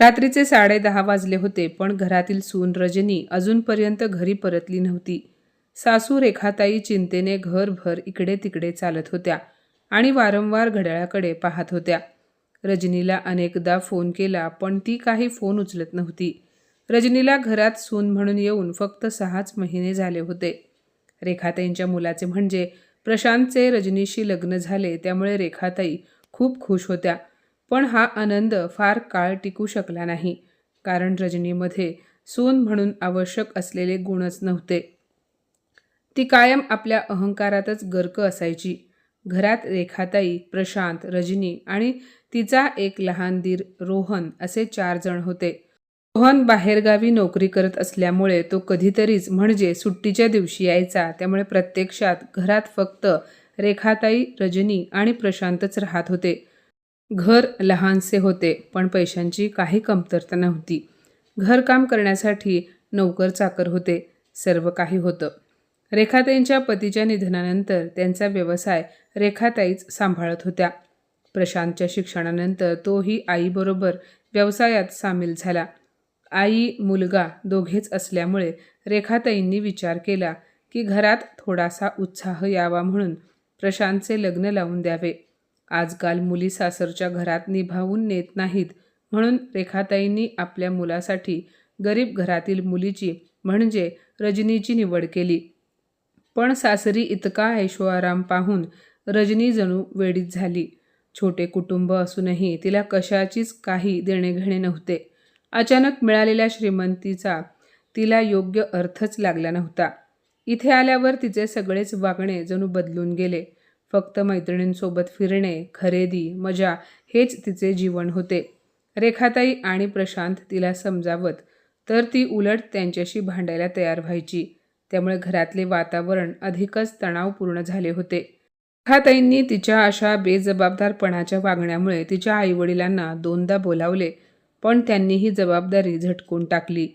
रात्रीचे साडे दहा वाजले होते पण घरातील सून रजनी अजूनपर्यंत घरी परतली नव्हती. सासू रेखाताई चिंतेने घरभर इकडे तिकडे चालत होत्या आणि वारंवार घड्याळाकडे पाहत होत्या. रजनीला अनेकदा फोन केला पण ती काही फोन उचलत नव्हती. रजनीला घरात सून म्हणून येऊन फक्त सहाच महिने झाले होते. रेखाताईंच्या मुलाचे म्हणजे प्रशांतचे रजनीशी लग्न झाले त्यामुळे रेखाताई खूप खुश होत्या. पण हा आनंद फार काळ टिकू शकला नाही. कारण रजनीमध्ये सून म्हणून आवश्यक असलेले गुणच नव्हते. ती कायम आपल्या अहंकारातच गर्क असायची. घरात रेखाताई प्रशांत रजनी आणि तिचा एक लहान दीर रोहन असे चार जण होते. रोहन बाहेरगावी नोकरी करत असल्यामुळे तो कधीतरीच म्हणजे सुट्टीच्या दिवशी यायचा. त्यामुळे प्रत्यक्षात घरात फक्त रेखाताई रजनी आणि प्रशांतच राहत होते. घर लहानसे होते पण पैशांची काही कमतरता नव्हती. घरकाम करण्यासाठी नोकर चाकर होते सर्व काही होतं. रेखाताईंच्या पतीच्या निधनानंतर त्यांचा व्यवसाय रेखाताईच सांभाळत होत्या. प्रशांतच्या शिक्षणानंतर तोही आईबरोबर व्यवसायात सामील झाला. आई मुलगा दोघेच असल्यामुळे रेखाताईंनी विचार केला की घरात थोडासा उत्साह यावा म्हणून प्रशांतचे लग्न लावून द्यावे. आजकाल मुली सासरच्या घरात निभावून नेत नाहीत म्हणून रेखाताईंनी आपल्या मुलासाठी गरीब घरातील मुलीची म्हणजे रजनीची निवड केली. पण सासरी इतका ऐशोआराम पाहून रजनी जणू वेडीत झाली. छोटे कुटुंब असूनही तिला कशाचीच काही देणेघेणे नव्हते. अचानक मिळालेल्या श्रीमंतीचा तिला योग्य अर्थच लागला नव्हता. इथे आल्यावर तिचे सगळेच वागणे जणू बदलून गेले. फक्त मैत्रिणींसोबत फिरणे खरेदी मजा हेच तिचे जीवन होते. रेखाताई आणि प्रशांत तिला समजावत तर ती उलट त्यांच्याशी भांडायला तयार व्हायची. त्यामुळे घरातले वातावरण अधिकच तणावपूर्ण झाले होते. रेखाताईंनी तिच्या अशा बेजबाबदारपणाच्या वागण्यामुळे तिच्या आईवडिलांना दोनदा बोलावले पण त्यांनी ही जबाबदारी झटकून टाकली.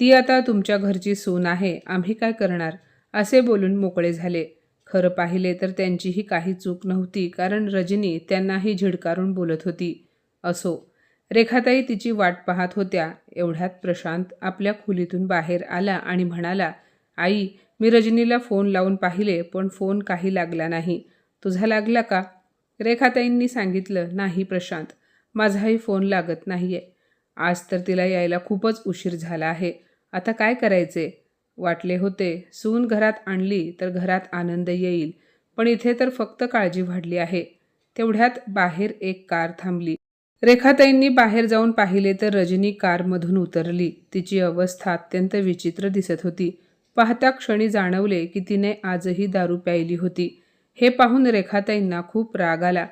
ती आता तुमच्या घरची सून आहे आम्ही काय करणार? असे बोलून मोकळे झाले. खरं पाहिले तर त्यांचीही काही चूक नव्हती कारण रजनी त्यांनाही झिडकारून बोलत होती. असो रेखाताई तिची वाट पाहत होत्या. एवढ्यात प्रशांत आपल्या खोलीतून बाहेर आला आणि म्हणाला आई मी रजनीला फोन लावून पाहिले पण फोन काही लागला नाही. तुझा लागला का? रेखाताईंनी सांगितलं नाही प्रशांत माझाही फोन लागत नाहीये. आज तर तिला यायला खूपच उशीर झाला आहे. आता काय करायचे? वाटले होते. सून घरात आणली तर घरात आनंद येईल. पण इथे तर फक्त काळजी वाढली आहे. तेवढ्यात बाहेर एक कार थांबली. रेखाताईंनी बाहेर जाऊन पाहिले तर रजनी कारमधून उतरली. तिची अवस्था अत्यंत विचित्र दिसत होती. पाहता क्षणी जाणवले की तिने आजही दारू प्यायली होती. हे पाहून रेखाताईंना खूप राग आला.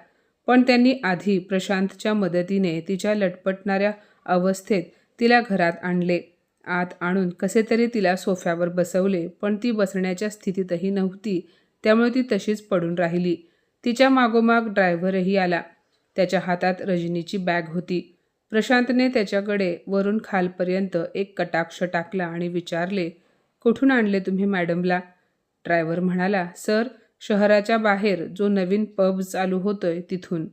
पण त्यांनी आधी प्रशांतच्या मदतीने तिच्या लटपटणाऱ्या अवस्थेत तिला घरात आणले. आत आणून कसे तरी तिला सोफ्यावर बसवले पण ती बसण्याच्या स्थितीतही नव्हती. त्यामुळे ती तशीच पडून राहिली. तिच्या मागोमाग ड्रायव्हरही आला. त्याच्या हातात रजनीची बॅग होती. प्रशांतने त्याच्याकडे वरून खालपर्यंत एक कटाक्ष टाकला आणि विचारले कुठून आणले तुम्ही मॅडमला? ड्रायव्हर म्हणाला सर शहराच्या बाहेर जो नवीन पब चालू होतोय तिथून.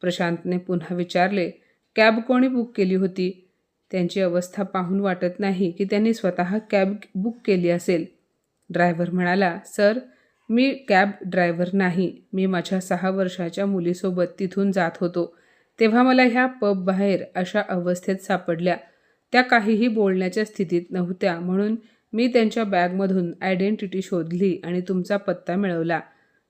प्रशांतने पुन्हा विचारले कॅब कोणी बुक केली होती? त्यांची अवस्था पाहून वाटत नाही की त्यांनी स्वतः कॅब बुक केली असेल. ड्रायव्हर म्हणाला सर मी कॅब ड्रायव्हर नाही. मी माझ्या सहा वर्षाच्या मुलीसोबत तिथून जात होतो. तेव्हा मला ह्या पब बाहेर अशा अवस्थेत सापडल्या. त्या काहीही बोलण्याच्या स्थितीत नव्हत्या. म्हणून मी त्यांच्या बॅगमधून आयडेंटिटी शोधली आणि तुमचा पत्ता मिळवला.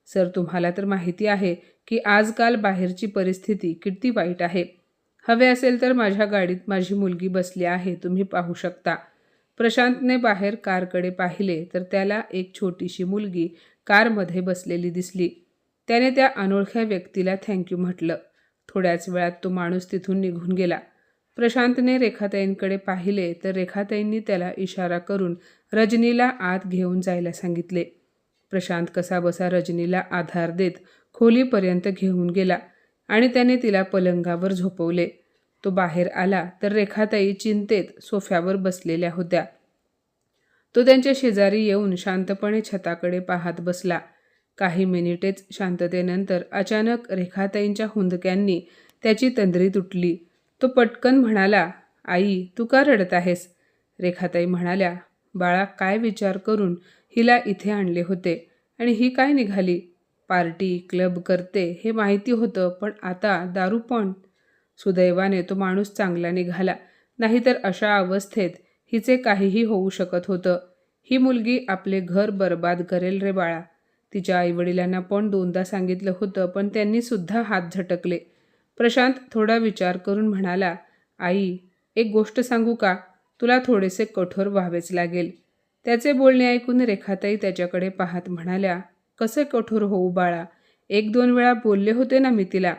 सर तुम्हाला तर माहिती आहे की आजकाल बाहेरची परिस्थिती किती वाईट आहे. हवे असेल तर माझ्या गाडीत माझी मुलगी बसली आहे तुम्ही पाहू शकता. प्रशांतने बाहेर कारकडे पाहिले तर त्याला एक छोटीशी मुलगी कारमध्ये बसलेली दिसली. त्याने त्या अनोळख्या व्यक्तीला थँक्यू म्हटलं. थोड्याच वेळात तो माणूस तिथून निघून गेला. प्रशांतने रेखाताईंकडे पाहिले तर रेखाताईंनी त्याला इशारा करून रजनीला आत घेऊन जायला सांगितले. प्रशांत कसाबसा रजनीला आधार देत खोलीपर्यंत घेऊन गेला. आणि त्याने तिला पलंगावर झोपवले. तो बाहेर आला तर रेखाताई चिंतेत सोफ्यावर बसलेल्या होत्या. तो त्यांच्या शेजारी येऊन शांतपणे छताकडे पाहत बसला. काही मिनिटेच शांततेनंतर अचानक रेखाताईंच्या हुंदक्यांनी त्याची तंद्री तुटली. तो पटकन म्हणाला आई तू का रडत आहेस? रेखाताई म्हणाल्या बाळा काय विचार करून हिला इथे आणले होते आणि ही काय निघाली? पार्टी क्लब करते हे माहिती होतं पण आता दारू पण. सुदैवाने तो माणूस चांगला निघाला. नाहीतर अशा अवस्थेत हिचे काहीही होऊ शकत होतं. ही मुलगी आपले घर बर्बाद करेल रे बाळा. तिच्या आईवडिलांना पण दोनदा सांगितलं होतं पण त्यांनी सुद्धा हात झटकले. प्रशांत थोडा विचार करून म्हणाला आई एक गोष्ट सांगू का? तुला थोडेसे कठोर व्हावेच लागेल. त्याचे बोलणे ऐकून रेखाताई त्याच्याकडे पाहत म्हणाल्या कसे कठोर होऊ बाळा? एक दोन वेळा बोलले होते ना मी तिला.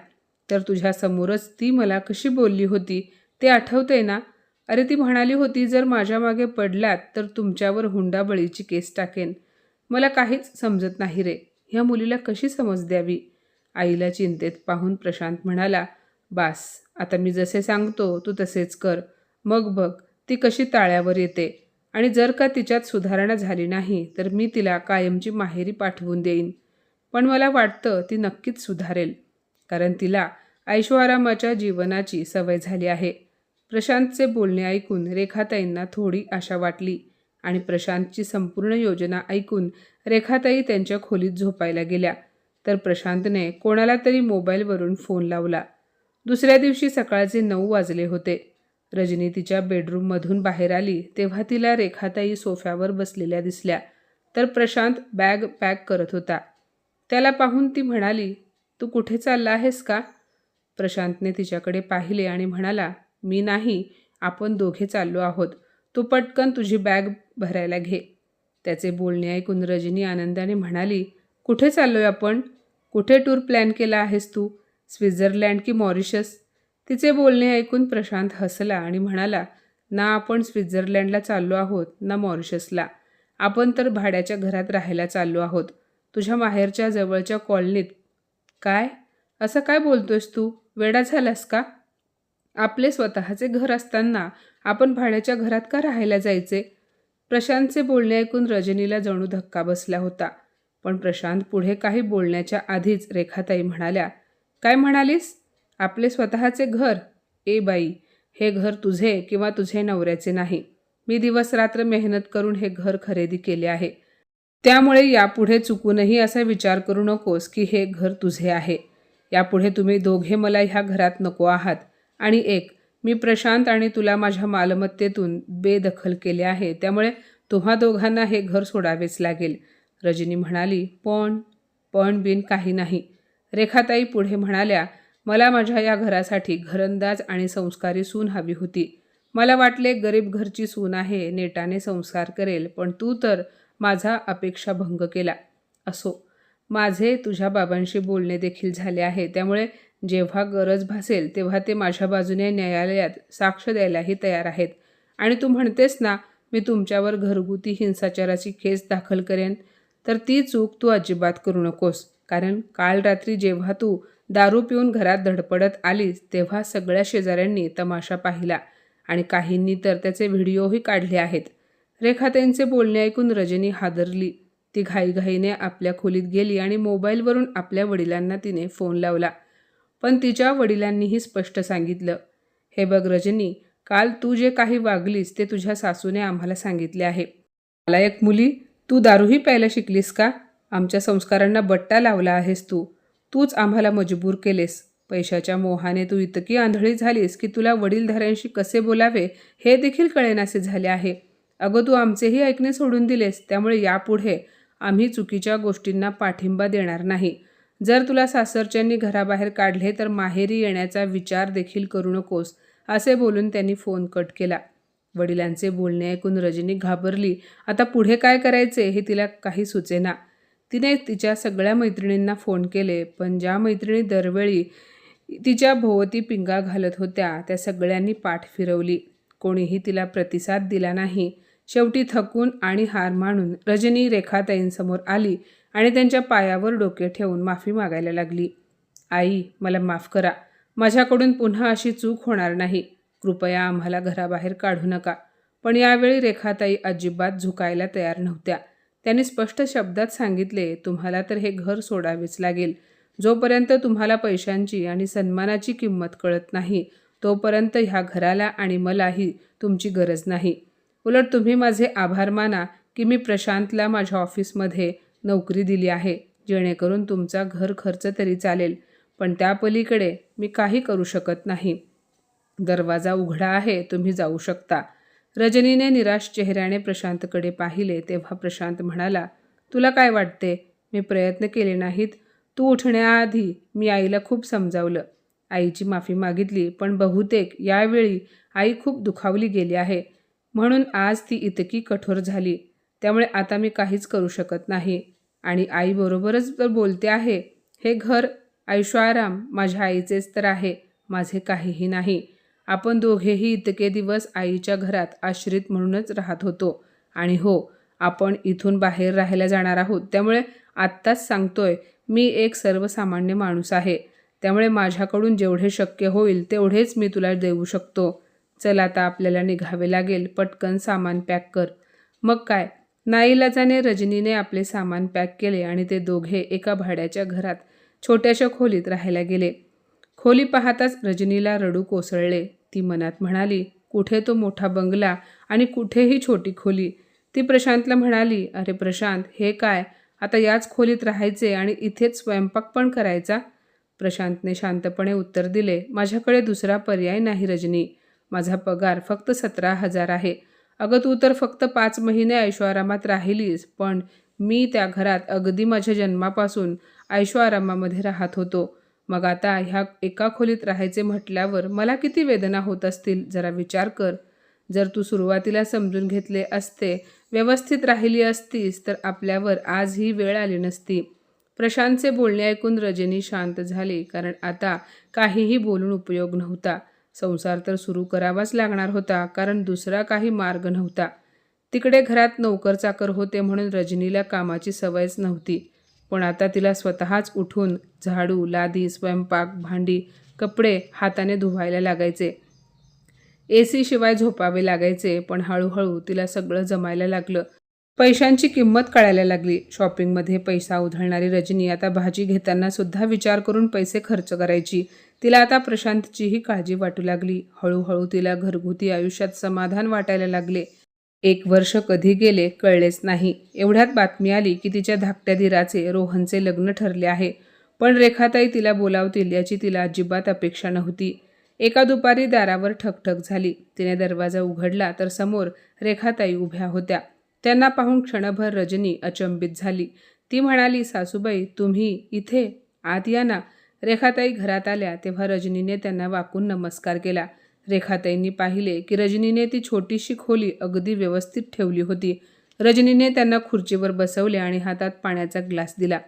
तर तुझ्यासमोरच ती मला कशी बोलली होती ते आठवते ना? अरे ती म्हणाली होती जर माझ्या मागे पडलात तर तुमच्यावर हुंडाबळीची केस टाकेन. मला काहीच समजत नाही रे. ह्या मुलीला कशी समज द्यावी? आईला चिंतेत पाहून प्रशांत म्हणाला बास आता मी जसे सांगतो तू तसेच कर. मग बघ ती कशी ताळ्यावर येते. आणि जर का तिच्यात सुधारणा झाली नाही तर मी तिला कायमची माहेरी पाठवून देईन. पण मला वाटतं ती नक्कीच सुधारेल कारण तिला ऐश्वारामाच्या जीवनाची सवय झाली आहे. प्रशांतचे बोलणे ऐकून रेखाताईंना थोडी आशा वाटली आणि प्रशांतची संपूर्ण योजना ऐकून रेखाताई त्यांच्या खोलीत झोपायला गेल्या. तर प्रशांतने कोणाला तरी मोबाईलवरून फोन लावला. दुसऱ्या दिवशी सकाळचे नऊ वाजले होते. रजनी तिच्या बेडरूममधून बाहेर आली तेव्हा तिला रेखाताई सोफ्यावर बसलेल्या दिसल्या. तर प्रशांत बॅग पॅक करत होता. त्याला पाहून ती म्हणाली तू कुठे चालला आहेस का? प्रशांतने तिच्याकडे पाहिले आणि म्हणाला मी नाही आपण दोघे चाललो आहोत. तू पटकन तुझी बॅग भरायला घे. त्याचे बोलणे ऐकून रजनी आनंदाने म्हणाली कुठे चाललोय आपण? कुठे टूर प्लॅन केला आहेस तू? स्वित्झर्लँड की मॉरिशस? तिचे बोलणे ऐकून प्रशांत हसला आणि म्हणाला ना आपण स्वित्झर्लंडला चाललो आहोत ना मॉरिशसला. आपण तर भाड्याच्या घरात राहायला चाललो आहोत. तुझ्या माहेरच्या जवळच्या कॉलनीत. काय? असं काय बोलतोयस तू? वेडा झालास का? आपले स्वतःचे घर असताना आपण भाड्याच्या घरात का राहायला जायचे? प्रशांतचे बोलणे ऐकून रजनीला जणू धक्का बसला होता. पण प्रशांत पुढे काही बोलण्याच्या आधीच रेखाताई म्हणाल्या काय म्हणालीस? आपले स्वतःचे घर. ए बाई हे घर तुझे किंवा तुझे नवऱ्याचे नाही. मी दिवस रात्र मेहनत करून हे घर खरेदी केले आहे. त्यामुळे यापुढे चुकूनही असा विचार करू नकोस की हे घर तुझे आहे. यापुढे तुम्ही दोघे मला ह्या घरात नको आहात. आणि एक मी प्रशांत आणि तुला माझ्या मालमत्तेतून बेदखल केले आहे. त्यामुळे तुम्हा दोघांना हे घर सोडावेच लागेल. रजनी म्हणाली पण पण बिन काही नाही. रेखाताई पुढे म्हणाल्या मला माझ्या या घरासाठी घरंदाज आणि संस्कारी सून हवी होती. मला वाटले गरीब घरची सून आहे नेटाने संस्कार करेल पण तू तर माझा अपेक्षा भंग केला. असो. माझे तुझ्या बाबांशी बोलणे देखील झाले आहे त्यामुळे जेव्हा गरज भासेल तेव्हा ते माझ्या बाजूने न्यायालयात साक्ष द्यायलाही तयार आहेत. आणि तू म्हणतेस ना मी तुमच्यावर घरगुती हिंसाचाराची केस दाखल करेन तर ती चूक तू अजिबात करू नकोस. कारण काल रात्री जेव्हा तू दारू पिऊन घरात धडपडत आलीस तेव्हा सगळ्या शेजाऱ्यांनी तमाशा पाहिला आणि काहींनी तर त्याचे व्हिडिओही काढले आहेत. रेखाताईंचे बोलणे ऐकून रजनी हादरली. ती घाईघाईने आपल्या खोलीत गेली आणि मोबाईलवरून आपल्या वडिलांना तिने फोन लावला. पण तिच्या वडिलांनीही स्पष्ट सांगितलं. हे बघ रजनी काल तू जे काही वागलीस ते तुझ्या सासूने आम्हाला सांगितले आहे. मला एक मुली तू दारूही प्यायला शिकलीस का? आमच्या संस्कारांना बट्टा लावला आहेस तू. तूच आम्हाला मजबूर केलेस. पैशाच्या मोहाने तू इतकी आंधळी झालीस की तुला वडीलधाऱ्यांशी कसे बोलावे हे देखील कळेनासे झाले आहे. अगं तू आमचेही ऐकणे सोडून दिलेस त्यामुळे यापुढे आम्ही चुकीच्या गोष्टींना पाठिंबा देणार नाही. जर तुला सासरच्यांनी घराबाहेर काढले तर माहेरी येण्याचा विचार देखील करू नकोस असे बोलून त्यांनी फोन कट केला. वडिलांचे बोलणे ऐकून रजनी घाबरली. आता पुढे काय करायचे हे तिला काही सुचेना. तिने तिच्या सगळ्या मैत्रिणींना फोन केले पण ज्या मैत्रिणी दरवेळी तिच्या भोवती पिंगा घालत होत्या त्या सगळ्यांनी पाठ फिरवली. कोणीही तिला प्रतिसाद दिला नाही. शेवटी थकून आणि हार मानून रजनी रेखाताईंसमोर आली आणि त्यांच्या पायावर डोके ठेवून माफी मागायला लागली. आई मला माफ करा. माझ्याकडून पुन्हा अशी चूक होणार नाही. कृपया आम्हाला घराबाहेर काढू नका. पण यावेळी रेखाताई अजिबात झुकायला तयार नव्हत्या. त्यांनी स्पष्ट शब्दात सांगितले तुम्हाला तर हे घर सोडावेच लागेल. जोपर्यंत तुम्हाला पैशांची आणि सन्मानाची किंमत कळत नाही तोपर्यंत ह्या घराला आणि मलाही तुमची गरज नाही. उलट तुम्ही माझे आभार माना की मी प्रशांतला माझ्या ऑफिसमध्ये नोकरी दिली आहे जेणेकरून तुमचा घर खर्च तरी चालेल पण त्या पलीकडे मी काही करू शकत नाही. दरवाजा उघडा आहे तुम्ही जाऊ शकता. रजनीने निराश चेहऱ्याने प्रशांतकडे पाहिले तेव्हा प्रशांत म्हणाला तुला काय वाटते? मी प्रयत्न केले नाहीत. तू उठण्याआधी मी आईला खूप समजावलं. आईची माफी मागितली पण बहुतेक यावेळी आई खूप दुखावली गेली आहे. म्हणून आज ती इतकी कठोर झाली. त्यामुळे आता मी काहीच करू शकत नाही. आणि आईबरोबरच तर बोलते आहे हे घर ऐश्वाराम माझ्या आईचेच तर आहे. माझे काहीही नाही. आपण दोघेही इतके दिवस आईच्या घरात आश्रित म्हणूनच राहत होतो. आणि हो आपण इथून बाहेर राहायला जाणार आहोत. त्यामुळे आत्ताच सांगतोय मी एक सर्वसामान्य माणूस आहे. त्यामुळे माझ्याकडून जेवढे शक्य होईल तेवढेच मी तुला देऊ शकतो. चल आता आपल्याला निघावे लागेल. पटकन सामान पॅक कर. मग काय? नाईलाजाने रजनीने आपले सामान पॅक केले आणि ते दोघे एका भाड्याच्या घरात छोट्याशा खोलीत राहायला गेले. खोली पाहताच रजनीला रडू कोसळले. ती मनात म्हणाली कुठे तो मोठा बंगला आणि कुठेही छोटी खोली? ती प्रशांतला म्हणाली अरे प्रशांत हे काय? आता याच खोलीत राहायचे आणि इथेच स्वयंपाक पण करायचा? प्रशांतने शांतपणे उत्तर दिले माझ्याकडे दुसरा पर्याय नाही रजनी. माझा पगार फक्त सतरा हजार आहे. अगं तू तर फक्त पाच महिने ऐशोआरामात राहिलीस पण मी त्या घरात अगदी माझ्या जन्मापासून ऐशोआरामामध्ये राहत होतो. मग आता ह्या एका खोलीत राहायचे म्हटल्यावर मला किती वेदना होत असतील? जरा विचार कर. जर तू सुरुवातीला समजून घेतले असते व्यवस्थित राहिली असतीस तर आपल्यावर आज ही वेळ आली नसती. प्रशांतचे बोलणे ऐकून रजनी शांत झाली कारण आता काहीही बोलून उपयोग नव्हता. संसार तर सुरू करावाच लागणार होता कारण दुसरा काही मार्ग नव्हता. तिकडे घरात नोकर चाकर होते म्हणून रजनीला कामाची सवयच नव्हती. पण आता तिला स्वतःच उठून झाडू लादी स्वयंपाक भांडी कपडे हाताने धुवायला लागायचे. ए शिवाय झोपावे लागायचे पण हळूहळू तिला सगळं जमायला लागलं. पैशांची किंमत कळायला लागली. शॉपिंगमध्ये पैसा उधळणारी रजनी आता भाजी घेताना सुद्धा विचार करून पैसे खर्च करायची. तिला आता प्रशांतचीही काळजी वाटू लागली. हळूहळू तिला घरगुती आयुष्यात समाधान वाटायला लागले. एक वर्ष कधी गेले कळलेच नाही. एवढ्यात बातमी आली की तिच्या धाकट्या धीराचे रोहनचे लग्न ठरले आहे. पण रेखाताई तिला बोलावतील याची तिला अजिबात अपेक्षा नव्हती. एका दुपारी दारावर ठकठक झाली. तिने दरवाजा उघडला तर समोर रेखाताई उभ्या होत्या. त्यांना पाहून क्षणभर रजनी अचंबित झाली. ती म्हणाली सासूबाई तुम्ही इथे? आत या ना. रेखाताई घरात आल्या तेव्हा रजनीने त्यांना वाकून नमस्कार केला. रेखाताईंनी पाहिले की रजनीने ती छोटीशी खोली अगदी व्यवस्थित ठेवली होती. रजनीने त्यांना खुर्चीवर बसवले आणि हातात पाण्याचा ग्लास दिला.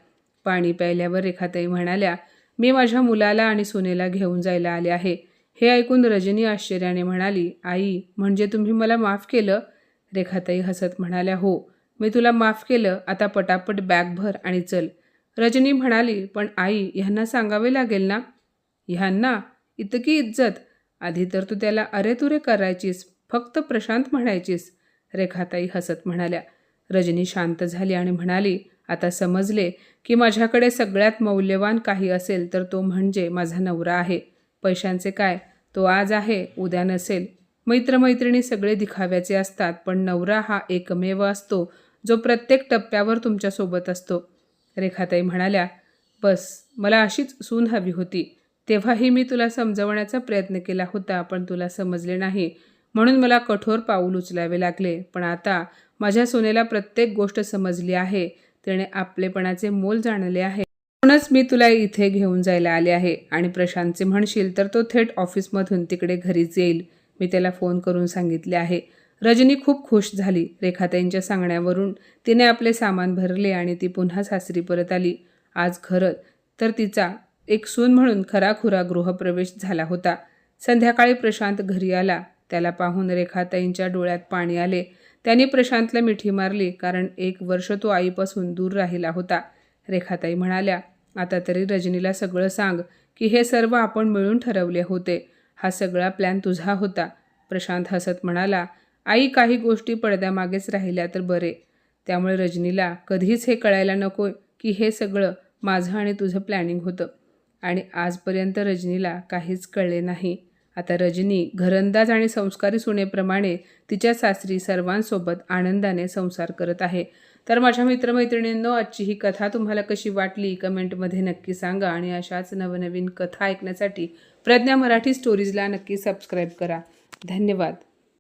पाणी प्यायल्यावर रेखाताई म्हणाल्या मी माझ्या मुलाला आणि सोनेला घेऊन जायला आले आहे. हे ऐकून रजनी आश्चर्याने म्हणाली आई म्हणजे तुम्ही मला माफ केलं? रेखाताई हसत म्हणाल्या हो मी तुला माफ केलं. आता पटापट बॅग भर आणि चल. रजनी म्हणाली पण आई ह्यांना सांगावे लागेल ना? ह्यांना? इतकी इज्जत? आधी तर तू त्याला अरे तुरे करायचीस फक्त प्रशांत म्हणायचीस. रेखाताई हसत म्हणाल्या. रजनी शांत झाली आणि म्हणाली आता समजले की माझ्याकडे सगळ्यात मौल्यवान काही असेल तर तो म्हणजे माझा नवरा आहे. पैशांचे काय? तो आज आहे उद्या नसेल. मैत्रमैत्रिणी सगळे दिखाव्याचे असतात पण नवरा हा एकमेव असतो जो प्रत्येक टप्प्यावर तुमच्यासोबत असतो. रेखाताई म्हणाल्या बस मला अशीच सून हवी होती. तेव्हाही मी तुला समजवण्याचा प्रयत्न केला होता पण तुला समजले नाही. म्हणून मला कठोर पाऊल उचलावे लागले. पण आता माझ्या सोनेला प्रत्येक गोष्ट समजली आहे. तिने आपलेपणाचे मोल जाणले आहे. म्हणूनच मी तुला इथे घेऊन जायला आले आहे आणि प्रशांतचे म्हणशील तर तो थेट ऑफिसमधून तिकडे घरीच येईल. मी त्याला फोन करून सांगितले आहे. रजनी खूप खुश झाली. रेखाताईंच्या सांगण्यावरून तिने आपले सामान भरले आणि ती पुन्हा सासरी परत आली. आज खरं तर तिचा एक सून म्हणून खराखुरा गृहप्रवेश झाला होता. संध्याकाळी प्रशांत घरी आला. त्याला पाहून रेखाताईंच्या डोळ्यात पाणी आले. त्याने प्रशांतला मिठी मारली कारण एक वर्ष तो आईपासून दूर राहिला होता. रेखाताई म्हणाल्या आता तरी रजनीला सगळं सांग की हे सर्व आपण मिळून ठरवले होते. हा सगळा प्लॅन तुझा होता. प्रशांत हसत म्हणाला आई काही गोष्टी पडद्यामागेच राहिल्या तर बरे. त्यामुळे रजनीला कधीच हे कळायला नको की हे सगळं माझं आणि तुझं प्लॅनिंग होतं. आणि आजपर्यंत रजनीला काहीच कळले नाही. आता रजनी घरंदाज आणि संस्कारी सुनेप्रमाणे तिच्या सासरी सर्वांसोबत आनंदाने संसार करत आहे. तर माझ्या मित्रमैत्रिणींनो आजची ही कथा तुम्हाला कशी वाटली कमेंटमध्ये नक्की सांगा आणि अशाच नवनवीन कथा ऐकण्यासाठी प्रज्ञा मराठी स्टोरीजला नक्की सबस्क्राईब करा. धन्यवाद.